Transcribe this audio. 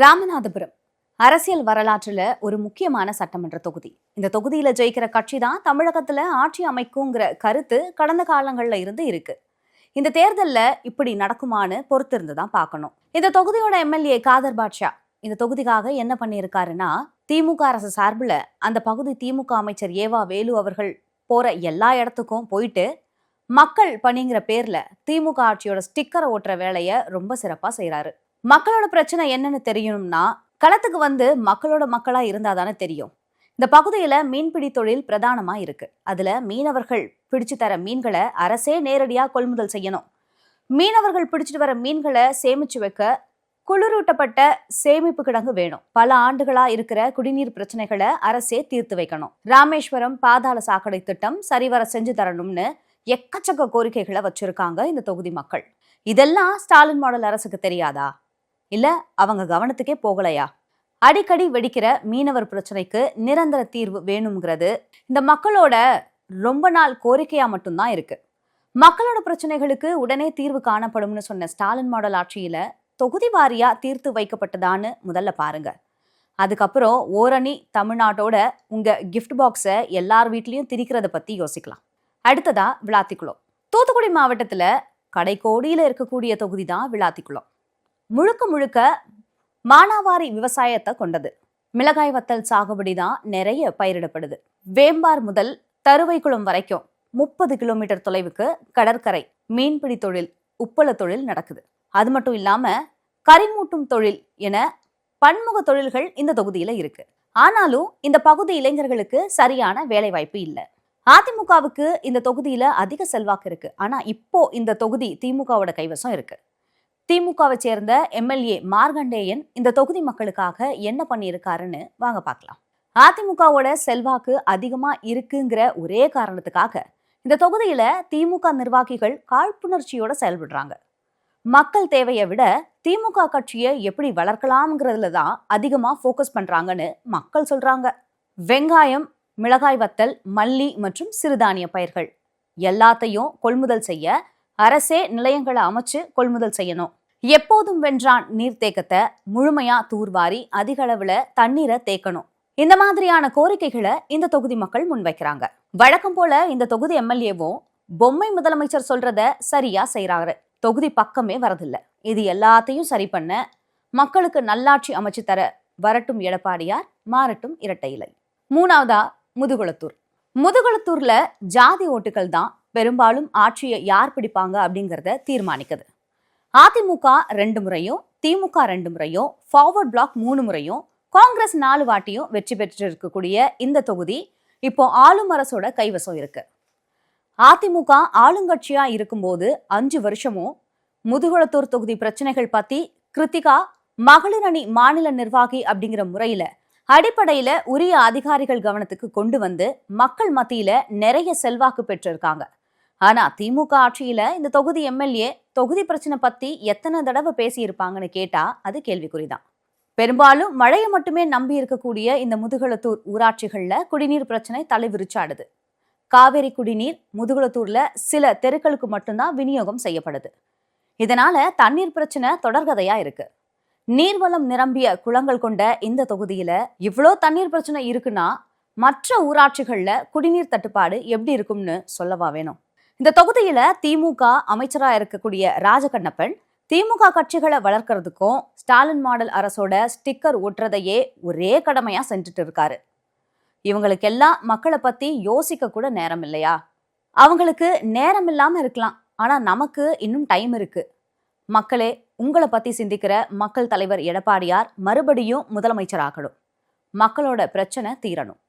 ராமநாதபுரம். அரசியல் வரலாற்றில் ஒரு முக்கியமான சட்டமன்ற தொகுதி. இந்த தொகுதியில் ஜெயிக்கிற கட்சி தான் தமிழகத்தில் ஆட்சி அமைக்குங்கிற கருத்து கடந்த காலங்களில் இருந்து இருக்கு. இந்த தேர்தலில் இப்படி நடக்குமான்னு பொறுத்திருந்து தான் பார்க்கணும். இந்த தொகுதியோட எம்எல்ஏ காதர் பாட்ஷா இந்த தொகுதிக்காக என்ன பண்ணியிருக்காருன்னா திமுக அரசு சார்பில் அந்த பகுதி திமுக அமைச்சர் ஏவா வேலு அவர்கள் போற எல்லா இடத்துக்கும் போயிட்டு மக்கள் பணிங்கிற பேர்ல திமுக ஆட்சியோட ஸ்டிக்கரை ஓட்டுற வேலையை ரொம்ப சிறப்பாக செய்கிறாரு மக்களோட பிரச்சனை என்னன்னு தெரியணும்னா களத்துக்கு வந்து மக்களோட மக்களா இருந்தா தானே தெரியும். இந்த பகுதியில மீன்பிடி தொழில் பிரதானமா இருக்கு. அதுல மீனவர்கள் பிடிச்சு தர மீன்களை அரசே நேரடியா கொள்முதல் செய்யணும். மீனவர்கள் பிடிச்சிட்டு வர மீன்களை சேமிச்சு வைக்க குளிரூட்டப்பட்ட சேமிப்பு கிடங்கு வேணும். பல ஆண்டுகளா இருக்கிற குடிநீர் பிரச்சனைகளை அரசே தீர்த்து வைக்கணும். ராமேஸ்வரம் பாதாள சாக்கடை திட்டம் சரிவர செஞ்சு தரணும்னு எக்கச்சக்க கோரிக்கைகளை வச்சிருக்காங்க இந்த தொகுதி மக்கள். இதெல்லாம் ஸ்டாலின் மாடல் அரசுக்கு தெரியாதா? இல்ல அவங்க கவனத்துக்கே போகலையா? அடிக்கடி வெடிக்கிற மீனவர் பிரச்சனைக்கு நிரந்தர தீர்வு வேணுங்கிறது இந்த மக்களோட ரொம்ப நாள் கோரிக்கையா மட்டும்தான் இருக்கு. மக்களோட பிரச்சனைகளுக்கு உடனே தீர்வு காணப்படும்னு சொன்ன ஸ்டாலின் மாடல் ஆட்சியில தொகுதி வாரியா தீர்த்து வைக்கப்பட்டதான்னு முதல்ல பாருங்க. அதுக்கப்புறம் ஓரணி தமிழ்நாட்டோட உங்க கிஃப்ட் பாக்ஸை எல்லார் வீட்லயும் திரிக்கிறத பத்தி யோசிக்கலாம். அடுத்ததா விளாத்திக்குளம். தூத்துக்குடி மாவட்டத்துல கடைக்கோடியில இருக்கக்கூடிய தொகுதி தான் விளாத்திக்குளம். முழுக்க முழுக்க மானாவாரி விவசாயத்தை கொண்டது. மிளகாய் வத்தல் சாகுபடி தான் நிறைய பயிரிடப்படுது. வேம்பார் முதல் தருவைக்குளம் வரைக்கும் முப்பது கிலோமீட்டர் தொலைவுக்கு கடற்கரை மீன்பிடி தொழில் உப்பள தொழில் நடக்குது. அது மட்டும் இல்லாம கரிமூட்டும் தொழில் என பன்முக தொழில்கள் இந்த தொகுதியில இருக்கு. ஆனாலும் இந்த பகுதி இளைஞர்களுக்கு சரியான வேலை வாய்ப்பு இல்லை. அதிமுகவுக்கு இந்த தொகுதியில அதிக செல்வாக்கு இருக்கு. ஆனா இப்போ இந்த தொகுதி திமுகவோட கைவசம் இருக்கு. திமுகவை சேர்ந்த எம்எல்ஏ மார்கண்டேயன் இந்த தொகுதி மக்களுக்காக என்ன பண்ணியிருக்காருன்னு வாங்க பார்க்கலாம். அதிமுகவோட செல்வாக்கு அதிகமா இருக்குங்கிற ஒரே காரணத்துக்காக இந்த தொகுதியில திமுக நிர்வாகிகள் காழ்ப்புணர்ச்சியோட செயல்படுறாங்க. மக்கள் தேவையை விட திமுக கட்சியை எப்படி வளர்க்கலாம்ங்கிறதுல தான் அதிகமா ஃபோக்கஸ் பண்றாங்கன்னு மக்கள் சொல்றாங்க. வெங்காயம் மிளகாய் வத்தல் மல்லி மற்றும் சிறுதானிய பயிர்கள். எல்லாத்தையும் கொள்முதல் செய்ய அரசே நிலையங்களை அமைச்சு கொள்முதல் செய்யணும். எப்போதும் வென்றான் நீர்த்தேக்கத்தை முழுமையா தூர்வாரி அதிக அளவுல தண்ணீரை தேக்கணும். இந்த மாதிரியான கோரிக்கைகளை இந்த தொகுதி மக்கள் முன்வைக்கிறாங்க. வழக்கம் போல இந்த தொகுதி எம்எல்ஏவும் பொம்மை முதலமைச்சர் சொல்றத சரியா செய்யறாரு தொகுதி பக்கமே வரதில்ல. இது எல்லாத்தையும் சரி பண்ண மக்களுக்கு நல்லாட்சி அமைச்சு தர வரட்டும் எடப்பாடியார் மாறட்டும் இரட்டை இலை. மூணாவதா முதுகுளத்தூர். முதுகுளத்தூர்ல ஜாதி ஓட்டுகள் தான் பெரும்பாலும் ஆட்சியை யார் பிடிப்பாங்க அப்படிங்கறத தீர்மானிக்குது. அதிமுக ரெண்டு முறையும் திமுக ரெண்டு முறையும் ஃபார்வர்ட் பிளாக் மூணு முறையும் காங்கிரஸ் நாலு வாட்டியும் வெற்றி பெற்று இருக்கக்கூடிய இந்த தொகுதி இப்போ ஆளும் அரசோட கைவசம் இருக்கு. அதிமுக ஆளுங்கட்சியா இருக்கும்போது அஞ்சு வருஷமும் முதுகுளத்தூர் தொகுதி பிரச்சனைகள் பத்தி கிருத்திகா மகளிர் அணி மாநில நிர்வாகி அப்படிங்கிற முறையில அடிப்படையில உரிய அதிகாரிகள் கவனத்துக்கு கொண்டு வந்து மக்கள் மத்தியில நிறைய செல்வாக்கு பெற்றிருக்காங்க. ஆனா திமுக ஆட்சியில இந்த தொகுதி எம்எல்ஏ தொகுதி பிரச்சனை பத்தி எத்தனை தடவை பேசியிருப்பாங்கன்னு கேட்டா அது கேள்விக்குறிதான். பெரும்பாலும் மழையை மட்டுமே நம்பி இருக்கக்கூடிய இந்த முதுகுளத்தூர் ஊராட்சிகள்ல குடிநீர் பிரச்சனை தலைவிரிச்சாடுது. காவேரி குடிநீர் முதுகுளத்தூர்ல சில தெருக்களுக்கு மட்டும்தான் விநியோகம் செய்யப்படுது. இதனால தண்ணீர் பிரச்சனை தொடர்கதையா இருக்கு. நீர்வளம் நிரம்பிய குளங்கள் கொண்ட இந்த தொகுதியில இவ்வளோ தண்ணீர் பிரச்சனை இருக்குன்னா மற்ற ஊராட்சிகள்ல குடிநீர் தட்டுப்பாடு எப்படி இருக்கும்னு சொல்லவா வேணும்? இந்த தொகுதியில திமுக அமைச்சரா இருக்கக்கூடிய ராஜகண்ணப்பன் திமுக கட்சிகளை வளர்க்கறதுக்கும் ஸ்டாலின் மாடல் அரசோட ஸ்டிக்கர் ஒட்டுறதையே ஒரே கடமையா செஞ்சுட்டு இருக்காரு. இவங்களுக்கெல்லாம் மக்களை பத்தி யோசிக்க கூட நேரம் இல்லையா? அவங்களுக்கு நேரம் இல்லாம இருக்கலாம் ஆனா நமக்கு இன்னும் டைம் இருக்கு. மக்களே உங்களை பத்தி சிந்திக்கிற மக்கள் தலைவர் எடப்பாடியார் மறுபடியும் முதலமைச்சர் ஆகணும். மக்களோட பிரச்சனை தீரணும்.